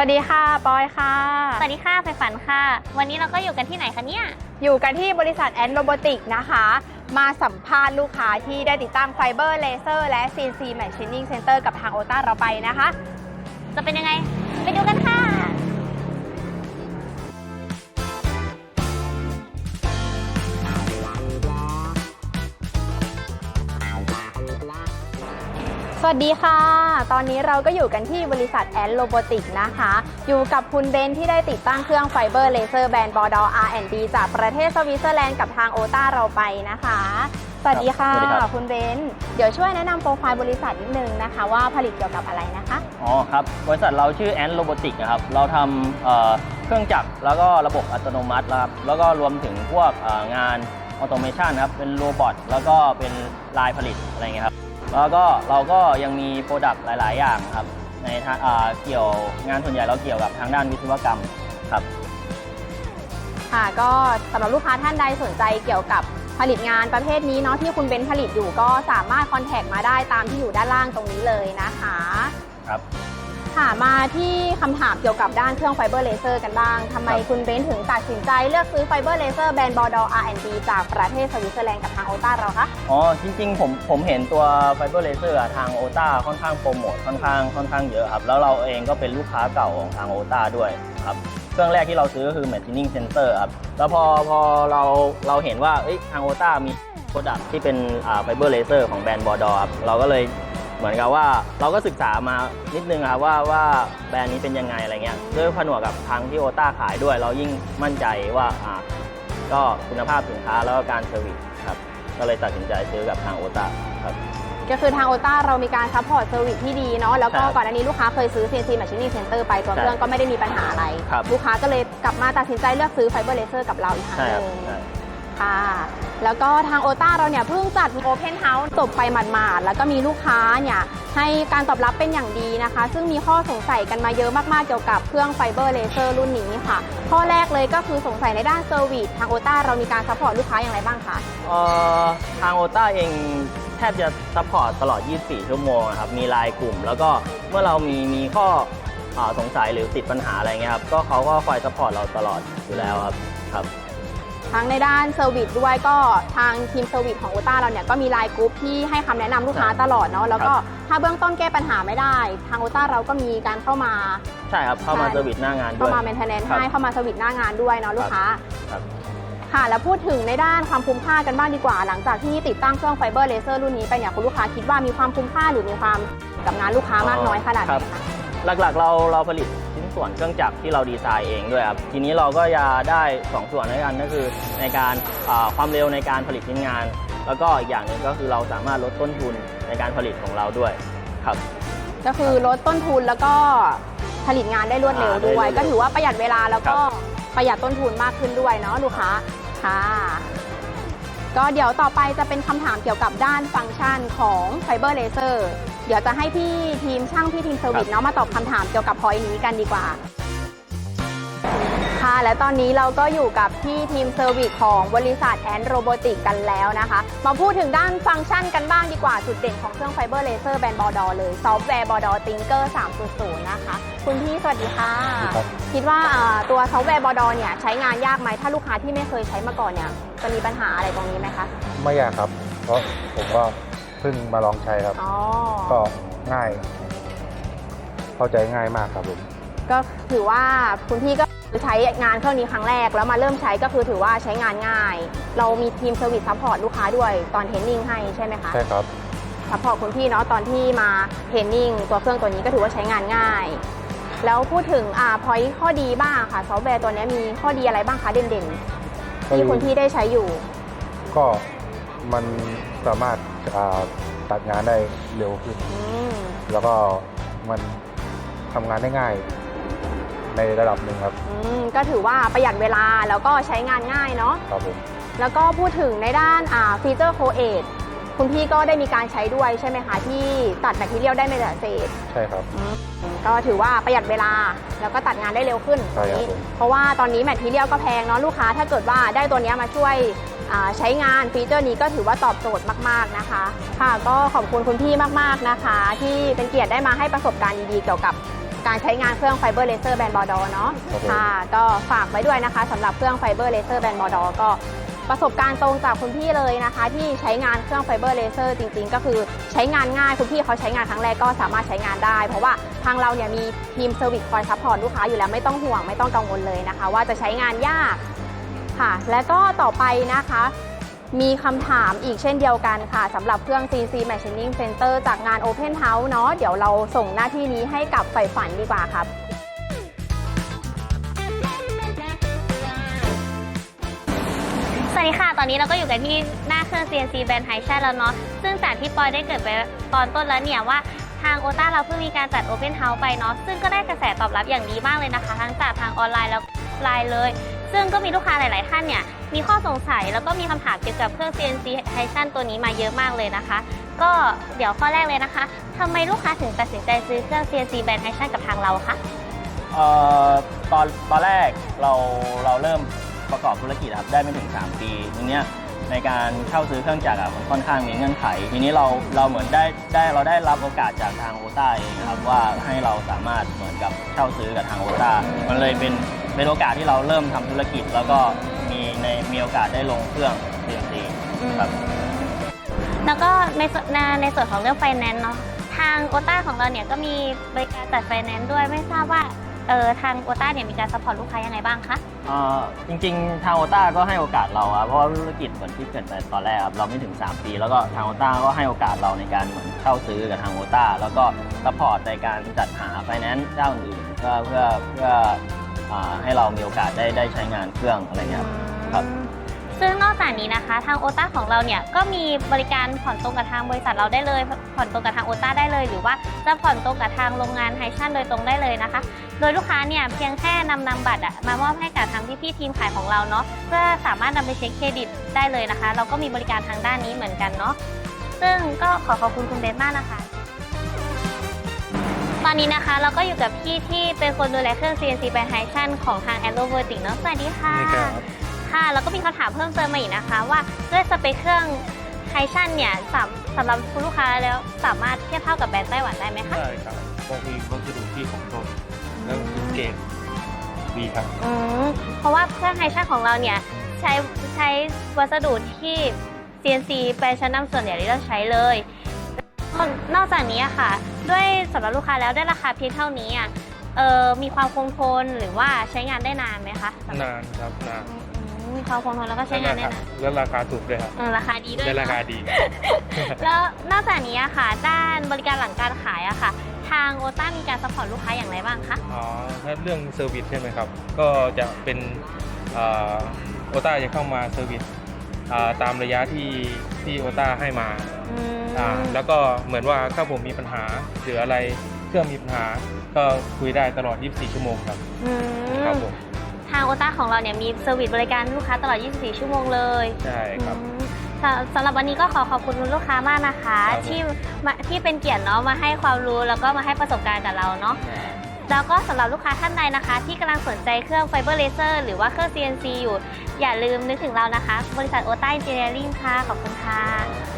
วัสดีค่ะ ปอยค่ะ สวัสดีค่ะไฟฝันค่ะ วันนี้เราก็อยู่กันที่ไหนคะเนี่ย อยู่กันที่บริษัทแอนโรบอติกนะคะ มาสัมภาษณ์ลูกค้าที่ได้ติดตั้งไฟเบอร์เลเซอร์และ CNC Machining Center กับทางโอต้าเราไปนะคะ จะเป็นยังไง ไปดูกันค่ะ สวัสดีค่ะ ตอนนี้เราก็อยู่กันที่บริษัทแอนโรบอติกนะคะ อยู่กับคุณเบนที่ได้ติดตั้งเครื่องไฟเบอร์เลเซอร์แบรนด์บอดอ R&D จากประเทศสวิตเซอร์แลนด์กับทางโอต้าเราไปนะคะ สวัสดีค่ะ สวัสดีครับ คุณเบนเดี๋ยวช่วยแนะนำโปรไฟล์บริษัทนิดนึงนะคะ ว่าผลิตเกี่ยวกับอะไรนะคะ อ๋อครับ บริษัทเราชื่อ Ant Robotics นะครับ เราทำเอ่อเครื่องจักรแล้วก็ระบบอัตโนมัตินะครับ แล้วก็รวมถึงพวกเอ่องานออโตเมชันครับ เป็นโรบอทแล้วก็เป็นลายผลิตอะไรเงี้ยครับ แล้วก็เราก็ยังมีโปรดักต์หลาย ๆ อย่างครับในทางเอ่อเกี่ยวงานส่วนใหญ่เราเกี่ยวกับทางด้านวิศวกรรมครับค่ะก็สำหรับลูกค้าท่านใดสนใจเกี่ยวกับผลิตงานประเภทนี้เนาะที่คุณเบนผลิตอยู่ก็สามารถคอนแทคมาได้ตามที่อยู่ด้านล่างตรงนี้เลยนะคะ ครับ ค่ะมาที่คำถามเกี่ยวกับด้านเครื่องไฟเบอร์เลเซอร์กันบ้างทำไมครับ คุณเบนถึงตัดสินใจเลือกซื้อไฟเบอร์เลเซอร์แบรนด์บอดอ R&D จากประเทศสวิตเซอร์แลนด์กับทางโอต้าเราคะ อ๋อ จริงๆ ผมผมเห็นตัวไฟเบอร์เลเซอร์ทางโอต้าค่อนข้างโปรโมทค่อนข้างค่อนข้างเยอะครับ แล้วเราเองก็เป็นลูกค้าเก่าของทางโอต้าด้วยครับ เครื่องแรกที่เราซื้อก็คือ Machining Center ครับ แล้วพอพอเราเราเห็นว่าเอ้ยทางโอต้ามีโปรดักที่เป็นไฟเบอร์เลเซอร์ของแบรนด์บอดอครับเราก็เลย เหมือนกับว่าเราก็ศึกษามานิดนึงครับว่าว่าแบรนด์นี้เป็นยังไงอะไรเงี้ยด้วยผนวกกับทางที่โอต้าขายด้วย เรายิ่งมั่นใจว่าอ่าก็คุณภาพสินค้าแล้วก็การเซอร์วิสครับก็เลยตัดสินใจซื้อกับทางโอต้าครับ ก็คือทางโอต้าเรามีการซัพพอร์ตเซอร์วิสที่ดีเนาะแล้วก็ใช่ครับก่อนหน้านี้ลูกค้าเคยซื้อ CNC Machining Center ไปตัวใช่เครื่องก็ไม่ได้มีปัญหาอะไร ครับ ลูกค้าก็เลยกลับมาตัดสินใจเลือกซื้อไฟเบอร์เลเซอร์กับเราอีกครั้งใช่หครับนึ่ง ใช่ ค่ะ แล้วก็ทางโอต้าเราเนี่ยเพิ่งจัดโอเพนเฮาส์จบไปหมาดๆ แล้วก็มีลูกค้าเนี่ยให้การตอบรับเป็นอย่างดีนะคะ ซึ่งมีข้อสงสัยกันมาเยอะมากๆ เกี่ยวกับเครื่องไฟเบอร์เลเซอร์รุ่นนี้ค่ะ ข้อแรกเลยก็คือสงสัยในด้านเซอร์วิสทางโอต้าเรามีการซัพพอร์ตลูกค้าอย่างไรบ้างคะ เอ่อทางโอต้าเองแทบจะซัพพอร์ตตลอด 24 ชั่วโมงอะครับ มีไลน์กลุ่ม แล้วก็เมื่อเรามีมีข้ออาสงสัยหรือติดปัญหาอะไรเงี้ยครับ ก็เขาก็คอยซัพพอร์ตเราตลอดอยู่แล้วครับครับ ทั้งในด้านเซอร์วิสด้วยก็ทางทีมเซอร์วิสของโอต้าเราเนี่ยก็มีไลน์กรุ๊ปที่ให้คำแนะนำลูกค้าตลอดเนาะแล้วก็ถ้าเบื้องต้นแก้ปัญหาไม่ได้ ทางโอต้าเราก็มีการเข้ามาใช่ครับ เข้ามาใช่เซอร์วิสหน้างานด้เข้าวยมาเมนเทนแนนครับให้เข้ามาเซอร์วิสหน้างานด้วยเนาะลูกค้าครับค่ะ แล้วพูดถึงในด้านความคุ้มค่ากันบ้างดีกว่า หลังจากที่ติดตั้งเครื่องไฟเบอร์เลเซอร์รุ่นนี้ไปเนี่ยคุณลูกค้าคิดว่ามีความคุ้มค่าหรือมีความกับงานลูกค้ามากน้อยขนาดไหครันบคะหลักๆเราเราผลิตชิ้น ส่วนเครื่องจักรที่เราดีไซน์เองด้วยครับทีนี้เราก็จะได้ 2 ส่วนด้วยกันก็คือในการอ่าความเร็วในการผลิตชิ้นงาน แล้วก็อีกอย่างหนึ่งก็คือเราสามารถลดต้นทุนในการผลิตของเราด้วยครับ ก็คือลดต้นทุนแล้วก็ผลิตงานได้รวดเร็วอ่าได้ด้วยรวดเร็วก็ถือว่าประหยัดเวลาแล้วก็ครับประหยัดต้นทุนมากขึ้นด้วยเนาะลูกค้าค่ะ ก็เดี๋ยวต่อไปจะเป็นคำถามเกี่ยวกับด้านฟังก์ชันของไฟเบอร์เลเซอร์ เดี๋ยวจะให้พี่ทีมช่างพี่ทีมเซอร์วิสเนาะมาตอบคำถามเกี่ยวกับพอยนี้กันดีกว่า และตอนนี้เราก็อยู่กับที่ทีมเซอร์วิสของบริษัทแอนโรบอติกกันแล้วนะคะ มาพูดถึงด้านฟังก์ชันกันบ้างดีกว่า จุดเด่นของเครื่องไฟเบอร์เลเซอร์แบรนด์บอดอเลย ซอฟต์แวร์บอดอติงเกอร์3.0 นะคะ คุณพี่สวัสดีค่ะ ครับ คิดว่าอ่าตัวซอฟต์แวร์บอดอเนี่ยใช้งานยากไหมถ้าลูกค้าที่ไม่เคยใช้มาก่อนเนี่ยจะมีปัญหาอะไรตรงนี้ไหมคะ ไม่ยากครับ เพราะผมก็เพิ่งมาลองใช้ครับ อ๋อ ก็ง่าย เข้าใจง่ายมากครับผม ก็ถือว่าคุณพี่ก็ ใช้งานเครื่องนี้ครั้งแรกแล้วมาเริ่มใช้ก็คือถือว่าใช้งานง่าย เรามีทีมเซอร์วิสซัพพอร์ตลูกค้าด้วยตอนเทรนนิ่งให้ใช่ไหมคะใช่ครับซัพพอร์ตคุณพี่เนาะตอนที่มาเทรนนิ่งตัวเครื่องตัวนี้ก็ถือว่าใช้งานง่าย แล้วพูดถึงอ่าพอยข้อดีบ้างค่ะซอฟต์แวร์ตัวนี้มีข้อดีอะไรบ้างคะเด่นๆ ที่คุณพี่ได้ใช้อยู่ ก็มันสามารถอ่าตัดงานได้เร็วขึ้นอืมแล้วก็มันทำงานได้ง่าย ในระดับหนึ่งครับอืมก็ถือว่าประหยัดเวลาแล้วก็ใช้งานง่ายเนาะครับผมแล้วก็พูดถึงในด้านอ่าฟีเจอร์โคเอทคุณพี่ก็ได้มีการใช้ด้วยใช่ไหมคะ ที่ตัดแมทเทียลได้ไม่เหลือเศษใช่ครับ อืมก็ถือว่าประหยัดเวลาแล้วก็ตัดงานได้เร็วขึ้นใช่ครับนี้ผม เพราะว่าตอนนี้แมทเทียลก็แพงเนาะลูกค้า ถ้าเกิดว่าได้ตัวเนี้ยมาช่วยอ่าใช้งานฟีเจอร์นี้ก็ถือว่าตอบโจทย์มาก ๆนะคะ ค่ะก็ขอบคุณคุณพี่มากๆนะคะ ที่เป็นเกียรติได้มาให้ประสบการณ์ดีๆเกี่ยวกับ การใช้งานเครื่องไฟเบอร์เลเซอร์แบนบอดเนาะครับผม ค่ะก็ฝากไว้ด้วยนะคะสำหรับเครื่องไฟเบอร์เลเซอร์แบนบอดก็ประสบการณ์ตรงจากคุณพี่เลยนะคะ ที่ใช้งานเครื่องไฟเบอร์เลเซอร์จริง ๆ ก็คือใช้งานง่ายคุณพี่เขาใช้งานครั้งแรกก็สามารถใช้งานได้ เพราะว่าทางเราเนี่ยมีทีมเซอร์วิสคอยซัพพอร์ตลูกค้าอยู่แล้วไม่ต้องห่วงไม่ต้องกังวลเลยนะคะ ว่าจะใช้งานยาก ค่ะและก็ต่อไปนะคะ มีคำถามอีกเช่นเดียวกันค่ะสำหรับเครื่อง CNC Machining Center จากงาน Open House เนาะเดี๋ยวเราส่งหน้าที่นี้ให้กับฝ่ฝันดีกว่าครับสวัสดีค่ะ ตอนนี้เราก็อยู่กันที่หน้าเครื่อง CNC แบรนด์ไฮชาแล้วเนาะซึ่งจากที่ปอยได้เกิดไปตอนต้นแล้วเนี่ยว่าทางโอต้าเราเพิ่งมีการจัด Open House ไปเนาะซึ่งก็ได้กระแสตอบรับอย่างดีมากเลยนะคะ ทั้งจากทางออนไลน์แล้วไลน์เลย ซึ่งก็มีลูกค้าหลาย ๆ ท่านเนี่ยมีข้อสงสัยแล้วก็มีคำถามเกี่ยวกับเครื่อง CNC h i s a n ตัวนี้มาเยอะมากเลยนะคะ ก็เดี๋ยวข้อแรกเลยนะคะทำไมลูกค้าถึงตัดสินใจซื้อเครื่อง CNC แบรนด์ไฮชันกับทางเราคะ เอ่อตอนตอนแรกเราเราเริ่มประกอบธุรกิจครับได้ไม่ถึง 3 ปีทีเนี้ยในการเช่าซื้อเครื่องจักรอะมันค่อนข้างมีเงื่อนไข ทีนี้เราเราเหมือนได้ได้เราได้รับโอกาสจากทางโอต้าเองนะครับว่าให้เราสามารถเหมือนกับเช่าซื้อกับทางโอต้ามันเลยเป็น เป็นโอกาสที่เราเริ่มทำธุรกิจ แล้วก็มีในมีโอกาสได้ลงเครื่อง CNC ครับ แล้วก็ในส่วนในในส่วนของเรื่องไฟแนนซ์เนาะทางโอต้าของเราเนี่ยก็มีบริการจัดไฟแนนซ์ด้วยไม่ทราบว่าเออทางโอต้าเนี่ยมีการซัพพอร์ตลูกค้ายังไงบ้างคะเอ่อจริงๆ ทางโอต้าก็ให้โอกาสเราครับเพราะว่าธุรกิจเหมือนที่เกิดไปตอนแรกครับเราไม่ถึง 3 ปี แล้วก็ทางโอต้าก็ให้โอกาสเราในการเหมือนเช่าซื้อกับทางโอต้าแล้วก็ซัพพอร์ตในการจัดหาไฟแนนซ์เจ้าอื่นเพื่อเพื่อเพื่อ อ่าให้เรามีโอกาสได้ได้ใช้งานเครื่องอะไรเงี้ยครับ ครับ ซึ่งนอกจากนี้นะคะ ทางโอต้าของเราเนี่ยก็มีบริการผ่อนตรงกับทางบริษัทเราได้เลย ผ่อนตรงกับทางโอต้าได้เลย หรือว่าจะผ่อนตรงกับทางโรงงานไฮชั่นโดยตรงได้เลยนะคะ โดยลูกค้าเนี่ยเพียงแค่นำนำบัตรอะมามอบให้กับทางพี่ๆทีมขายของเราเนาะเพื่อสามารถนำไปเช็คเครดิตได้เลยนะคะ เราก็มีบริการทางด้านนี้เหมือนกันเนาะซึ่งก็ขอขอบคุณคุณเบสมากนะคะ อนนี้นะคะเราก็อยู่กับพี่ที่เป็นคนดูแลเครื่อง CNC แบรนด์ไฮชั่นของทาง a อ r o v e r t i c เนาะสวัสดีค่ะค่ะ แล้วก็มีคำถามเพิ่มเติมมาอีกนะคะ ว่าด้วยสเปคเครื่องไฮชั่นเนี่ยสำสำหรับคุณลูกค้าแล้วสามารถเทียบเท่ากับแบรนด์ไต้หวันได้ไหมคะ ได้ครับก็มีวัสดุที่ของทนแล้วเกรดดีครับ อืมเพราะว่าเครื่องไฮชั่นของเราเนี่ยใช้ใช้วัสดุที่ CNC แบรนด์ชั้นนำส่วนใหญ่ที่เราใช้เลย นอกจากนี้อะค่ะ ด้วยสำหรับลูกค้าแล้วได้ราคาเพียงเท่านี้อะเออมีความคงทนหรือว่าใช้งานได้นานไหมคะสำหรับนานครับนานอืมมีความคงทนแล้วก็ใช้งานได้นานแล้วราคาถูกด้วยครับเออราคาดีด้วยได้ราคาเนอะดีแล้วนอกจากนี้อะค่ะ ด้านบริการหลังการขายอะค่ะ ทางโอต้ามีการซัพพอร์ตลูกค้าอย่างไรบ้างคะ อ๋อถ้าเรื่องเซอร์วิสใช่ไหมครับ ก็จะเป็นโอต้าจะเข้ามาเซอร์วิสอ่า ตามระยะที่ที่โอต้าให้มาอืมอ่าแล้วก็เหมือนว่าถ้าผมมีปัญหาหรืออะไรเครื่องมีปัญหาก็คุยได้ตลอด 24 ชั่วโมงครับอืมครับผมทางโอต้าของเราเนี่ยมีเซอร์วิสบริการลูกค้าตลอด 24 ชั่วโมงเลยใช่ครับอืมสำสำหรับวันนี้ก็ขอขอบคุณคุณลูกค้ามากนะคะครับผมที่มาที่เป็นเกียรติเนาะมาให้ความรู้แล้วก็มาให้ประสบการณ์กับเราเนาะ แล้วก็สำหรับลูกค้าท่านใดนะคะ ที่กำลังสนใจเครื่องไฟเบอร์เลเซอร์หรือว่าเครื่อง CNC อยู่ อย่าลืมนึกถึงเรานะคะ บริษัทโอต้าอินเจเนียริ่งค่ะ ขอบคุณค่ะ